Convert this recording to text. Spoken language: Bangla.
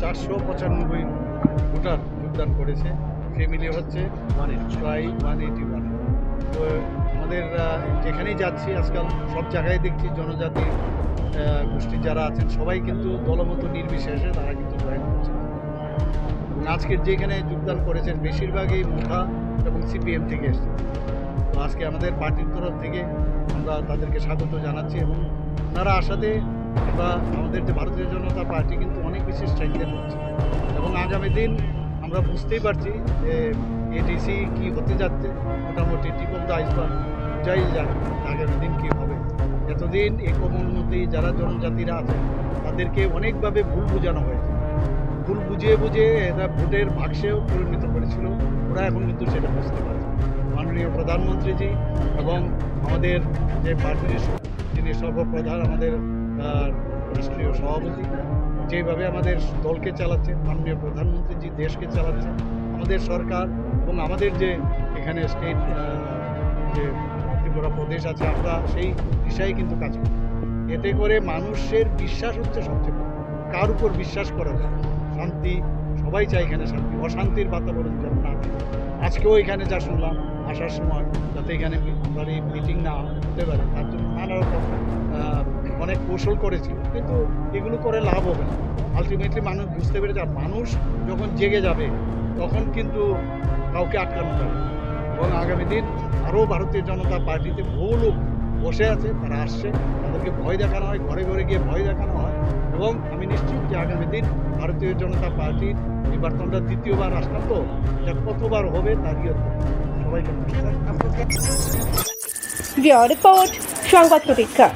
চারশো পঁচানব্বই ভোটার যোগদান করেছে। ফ্যামিলি হচ্ছে ওয়ান প্রায় ওয়ান এইটি ওয়ান তো আমাদের যেখানেই যাচ্ছি, আজকাল সব জায়গায় দেখছি জনজাতি গোষ্ঠীর যারা আছেন, সবাই কিন্তু দলমত নির্বিশেষে তারা কিন্তু জয়েন করছে। এবং আজকের যেখানে যোগদান করেছেন, বেশিরভাগই মুঠা এবং সিপিএম থেকে এসছে। আজকে আমাদের পার্টির তরফ থেকে আমরা তাদেরকে স্বাগত জানাচ্ছি এবং তারা আসাতে আমরা আমাদের যে ভারতীয় জনতা পার্টি কিন্তু অনেক বেশি স্ট্রেংথেন হচ্ছে এবং আগামী দিন আমরা বুঝতেই পারছি যে এডিসি কি হতে যাচ্ছে, মোটামুটি টিপ অফ দ্য আইসবার্গ যাই যাক, আগামী দিন কী হবে। এতদিন এই কমিউনিটি যারা জনজাতিরা আছে তাদেরকে অনেকভাবে ভুল বোঝানো হয়েছে। ভুল বুঝিয়ে বুঝিয়ে এরা ভোটের বাক্সেও পরিণত করেছিল, ওরা এখন কিন্তু সেটা বুঝতে পারছে। মাননীয় প্রধানমন্ত্রীজি এবং আমাদের যে পার্টির যিনি সর্বপ্রধান আমাদের আহ, রাষ্ট্রীয় সভাপতি যেভাবে আমাদের দলকে চালাচ্ছে মাননীয় প্রধানমন্ত্রীজি দেশকে চালাচ্ছে আমাদের সরকার এবং আমাদের যে এখানে স্টেট যে ত্রিপুরা প্রদেশ আছে আমরা সেই দিশায় কিন্তু কাজ করি এতে করে মানুষের বিশ্বাস হচ্ছে সবচেয়ে। কার উপর বিশ্বাস করা যায়? শান্তি সবাই চায় এখানে শান্তি অশান্তির বাতাবরণ যেন না আজকেও এখানে যা শুনলাম আসার সময় যাতে এখানে মিটিং না হতে পারে তার জন্য নানা রকম অনেক কৌশল করেছিল, কিন্তু এগুলো করে লাভ হবে না। আলটিমেটলি মানুষ বুঝতে পেরেছে, আর মানুষ যখন জেগে যাবে, তখন কিন্তু কাউকে আটকানো যাবে এবং আগামী দিন আরও ভারতীয় জনতা পার্টিতে বহু লোক বসে আছে, তারা আসছে, তাদেরকে ভয় দেখানো হয়, ঘরে ঘরে গিয়ে ভয় দেখানো হয়। এবং আমি নিশ্চিত যে আগামী দিন ভারতীয় জনতা পার্টির আমরা দ্বিতীয়বার আসলাম তো এটা কতবার হবে হচ্ছে সবাইকে রিপোর্ট, সংবাদ প্রতীক্ষা।